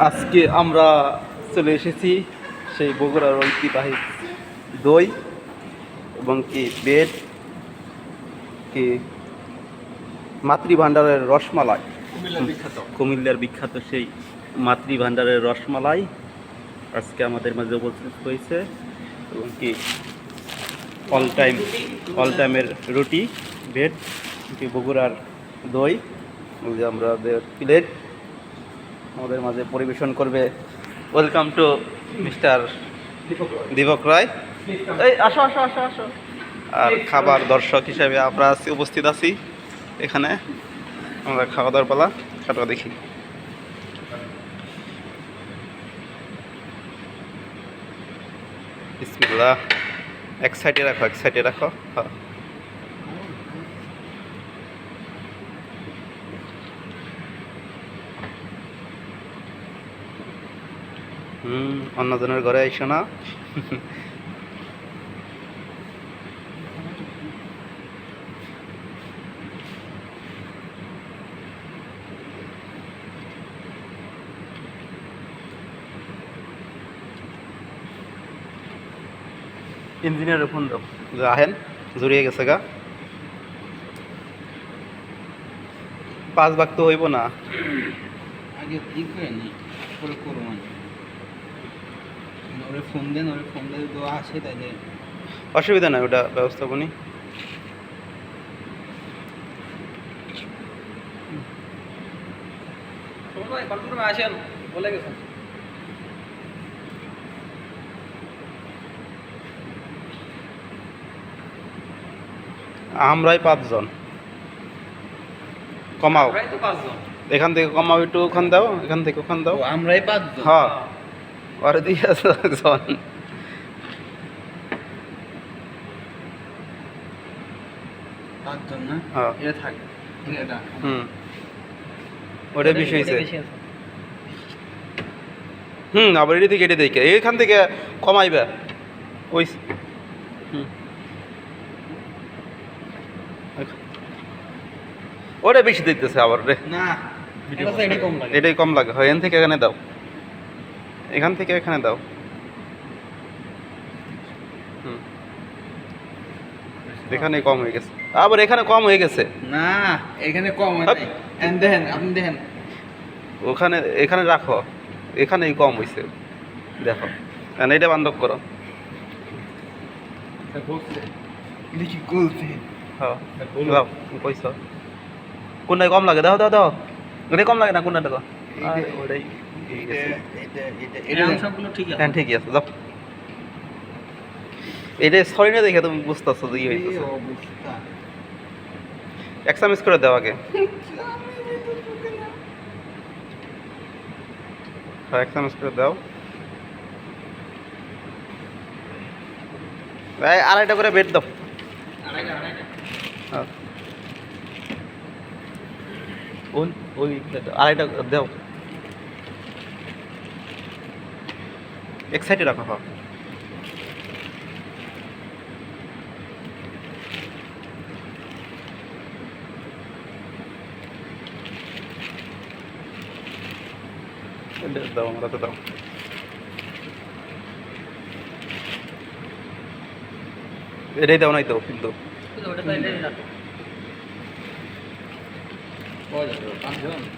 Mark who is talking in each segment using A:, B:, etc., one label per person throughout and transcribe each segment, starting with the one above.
A: আজকে আমরা চলে এসেছি সেই বগুড়ার ঐতিহ্যবাহী দই এবং কি বেড কি মাতৃভাণ্ডারের রসমালাই। কুমিল্লার বিখ্যাত। সেই মাতৃভাণ্ডারের রসমালাই আজকে আমাদের মাঝে উপস্থিত হয়েছে এবং কি অল টাইম অল টাইমের রুটি বেড কি বগুড়ার দই আমাদের প্লেট আমাদের মাঝে পরিবেশন করবে। Welcome to mister Deepak Roy. এই, আসো আসো আসো আসো। আর খাবার দর্শক হিসেবে আমরা আছি, উপস্থিত আছি এখানে। আমরা খাওয়া দাওয়ার পালা খাওয়া দেখি। এক সাইডে রাখো, এক সাইডে রাখো। হ্যাঁ। হুম অন্যজনের ঘরে আইসো না। ইঞ্জিনিয়ার ফোন দাও। যে আহেন জড়িয়ে গেছে গা। পাঁচ ভাগ তো হইব না।
B: আগে ই করে নি পরে করো মানে ওরে ফোন দেন ওরে ফোন দিয়ে তো আসে তাইলে
A: অসুবিধা নাই ওটা ব্যবস্থাপনী।
B: আসেন বলে গেছেন
A: আমরাই পাঁচজন। কমাও। এখান থেকে কমাও একটু ওখান দাও এখান থেকে ওখান দাও।
B: আমরাই পাঁচজন?
A: হ্যাঁ। পরে দিয়ে আসো একজন।
B: পাঁচজন না?
A: হ্যাঁ
B: এটা থাক এটা
A: হুম। ওটা বেশি হুম আবার এটি থেকে এটি দেখে এইখান থেকে কমাইবে। ওই হুম। ওটা বেশি দিতেছে আবার রে।
B: না। এটাই কম লাগে।
A: এটাই কম লাগে। হয় এখান থেকে এখানে দাও। এখান থেকে এখানে দাও। হুম। এখানে কম হয়ে গেছে। আবার এখানে কম হয়ে গেছে।
B: না এখানে কম হয় দেখেন আপনি দেখেন।
A: ওখানে এখানে রাখো। এখানেই কম হয়েছে দেখো। এটা বান্ধব করো।
B: দেখি বলছে
A: হ্যাঁ। কোনটায় কম লাগে? দাও দাও দাও। কম লাগে না কোনটা দেখো। ওটাই
B: এটা ঠিক আছে
A: হ্যাঁ ঠিকই আছে। যাও। এটা সরি না দেখে তুমি বুঝতেছো
B: এই
A: হইতেছে।
B: অবস্থা।
A: এক করে দাও আগে। হ্যাঁ করে দাও। আড়াইটা করে বেড দাও।
B: আড়াইটা আড়াইটা।
A: হ্যাঁ। ওই ওই আড়াইটা দাও। এক সাইডে রাখো হ্যাঁ এটা দাও আমরা তো দাও এটাই দাও নাই তো কিন্তু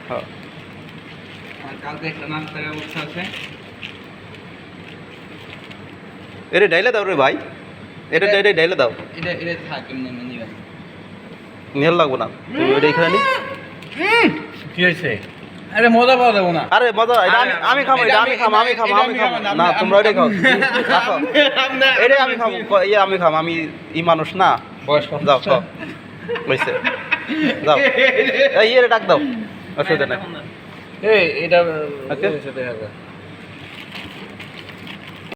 A: হ্যাঁ
B: কালকে একটা ব্যবস্থা আছে।
A: এটা ডাইলে দাও রে ভাই। এটা এটা ডাইলে দাও।
B: এটা এটা থাক এমনি এমনি নিবেন
A: নিয়ে লাগবো না। তুমি ওইটা এখানে নি।
B: কি হয়েছে? আরে মজা পাওয়া যাব না।
A: আরে মজা আমি আমি খাব এটা আমি খাব আমি খাব আমি খাব না। তোমরা ওইটাই খাও। আমি খাব। ক- ইয়ে আমি খাব। আমি ই মানুষ না।
B: বয়স
A: যাও খাও। যাও। এই ইয়ে ডাক দাও। অসুবিধা নাই
B: এই এটা হবে